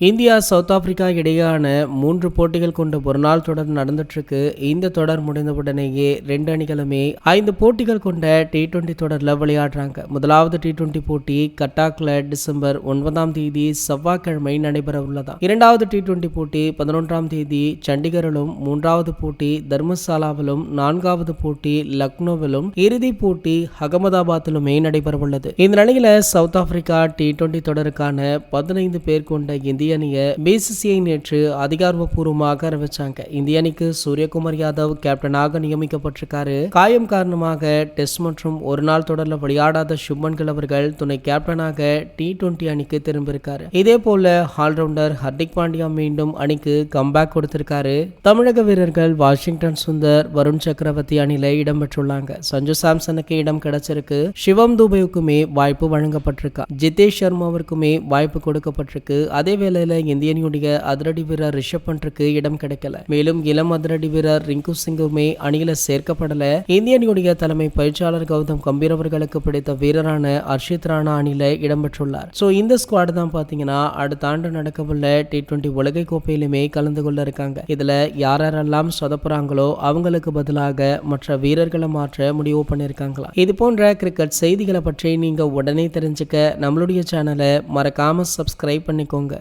India south Africa இடையேயான மூன்று போட்டிகள் கொண்ட ஒருநாள் தொடர் நடந்துட்டுருக்கு. இந்த தொடர் முடிந்தவுடனேயே ரெண்டு அணிகளுமே ஐந்து போட்டிகள் கொண்ட டி டுவெண்டி தொடரில் விளையாடுறாங்க. முதலாவது டி டுவெண்டி போட்டி கட்டாக்ல டிசம்பர் ஒன்பதாம் தேதி செவ்வாய்க்கிழமை நடைபெற உள்ளதா. இரண்டாவது டி டுவெண்டி போட்டி பதினொன்றாம் தேதி சண்டிகரிலும் மூன்றாவது போட்டி தர்மசாலாவிலும் நான்காவது போட்டி லக்னோவிலும் இறுதி போட்டி அகமதாபாத்திலுமே நடைபெற உள்ளது. இந்த நிலையில சவுத் ஆப்பிரிக்கா டி டுவெண்டி தொடருக்கான பதினைந்து பேர் கொண்ட இந்திய இந்திய அணியை பிசிசிஐ நேற்று அதிகாரப்பூர்வமாக அறிவிச்சாங்க. இந்திய அணிக்கு சூரியகுமார் யாதவ் கேப்டனாக நியமிக்கப்பட்டிருக்காரு. காயம் காரணமாக டெஸ்ட் மற்றும் ஒரு நாள் தொடர்ல விளையாடாத சுப்மன் கில் அவர்கள் துணை கேப்டனாக டி டுவெண்டி அணிக்கு திரும்பியிருக்காரு. இதே போல ஆல்ரவுண்டர் ஹர்திக் பாண்டியா மீண்டும் அணிக்கு கம்பேக் கொடுத்திருக்காரு. தமிழக வீரர்கள் வாஷிங்டன் சுந்தர் வருண் சக்கரவர்த்தி அணியில இடம்பெற்றுள்ளாங்க. சஞ்சு சாம்சனுக்கு இடம் கிடைச்சிருக்கு. சிவம் துபேவுக்குமே வாய்ப்பு வழங்கப்பட்டிருக்கு. ஜிதேஷ் சர்மாவிற்குமே வாய்ப்பு கொடுக்கப்பட்டிருக்கு. அதேவேளை வேளையில இந்திய அணியுடைய அதிரடி வீரர் ரிஷப் பண்ட்ருக்கு இடம் கிடைக்கல. மேலும் இளம் அதிரடி வீரர் ரிங்கு சிங்குமே அணியில சேர்க்கப்படல. இந்திய அணியுடைய தலைமை பயிற்சியாளர் கௌதம் கம்பீர் அவர்களுக்கு பிடித்த வீரரான அர்ஷித் ராணா அணியில இடம்பெற்றுள்ளார் சோ இந்த ஸ்குவாட் தான் பாத்தீங்கன்னா அடுத்த ஆண்டு நடக்கவுள்ள டி டுவெண்டி உலகை கோப்பையிலுமே கலந்து கொள்ள இருக்காங்க. இதுல யாரெல்லாம் சொதப்புறாங்களோ அவங்களுக்கு பதிலாக மற்ற வீரர்களை மாற்ற முடிவு பண்ணியிருக்காங்களா இது போன்ற கிரிக்கெட் செய்திகளை பற்றி நீங்க உடனே தெரிஞ்சுக்க நம்மளுடைய சேனலை மறக்காம சப்ஸ்கிரைப் பண்ணிக்கோங்க.